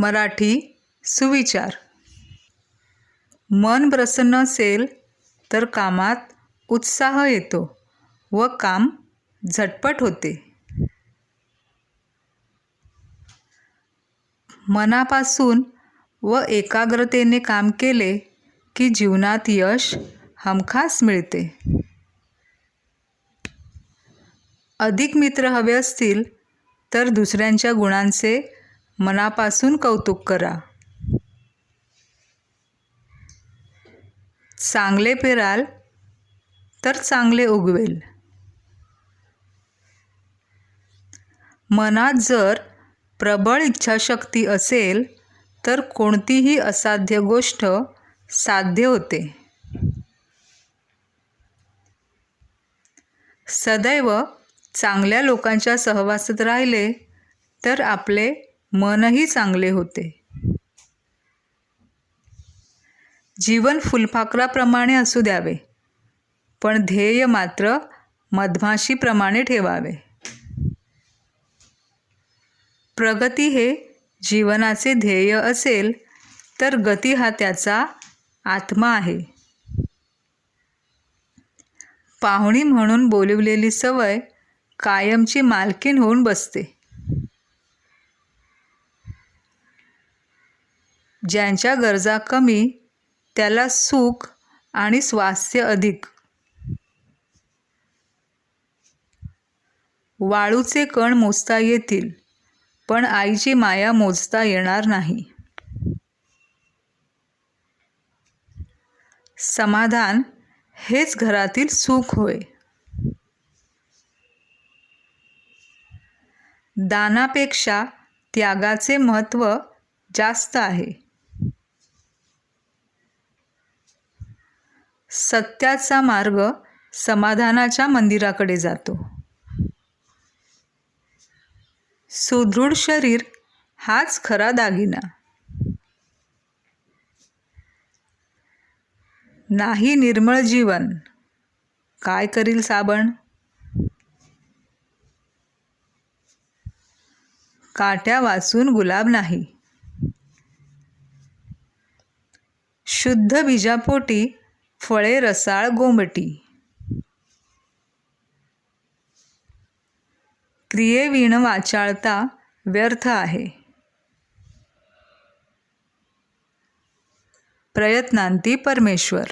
मराठी सुविचार. मन प्रसन्न असेल तर कामात उत्साह येतो व काम झटपट होते. मनापासून व एकाग्रतेने काम केले की जीवनात यश हमखास मिळते. अधिक मित्र हवे असतील तर दुसऱ्यांच्या गुणांचे मनापासून कौतुक करा. चांगले पेराल तर चांगले उगवेल. मनात जर प्रबळ इच्छाशक्ती असेल तर कोणतीही असाध्य गोष्ट साध्य होते. सदैव चांगल्या लोकांच्या सहवासात राहिले तर आपले मनही चांगले होते. जीवन फुलपाखराप्रमाणे असू द्यावे पण ध्येय मात्र मधमाशीप्रमाणे ठेवावे. प्रगती हे जीवनाचे ध्येय असेल तर गती हा त्याचा आत्मा आहे. पाहुणी म्हणून बोलवलेली सवय कायमची मालकीण होऊन बसते. ज्यांच्या गरजा कमी त्याला सुख आणि स्वास्थ्य अधिक. वाळूचे कण मोजता येतील पण आईची माया मोजता येणार नाही. समाधान हेच घरातील सुख होय. दानापेक्षा त्यागाचे महत्त्व जास्त आहे. सत्याचा मार्ग समाधानाच्या मंदिराकडे जातो. सुदृढ शरीर हाच खरा दागिना. नाही निर्मळ जीवन काय करील साबण? काट्या वाचून गुलाब नाही. शुद्ध बीजापोटी फळे रसाळ गोमटी. क्रियेविण वाचाळता व्यर्थ आहे. प्रयत्नांती परमेश्वर.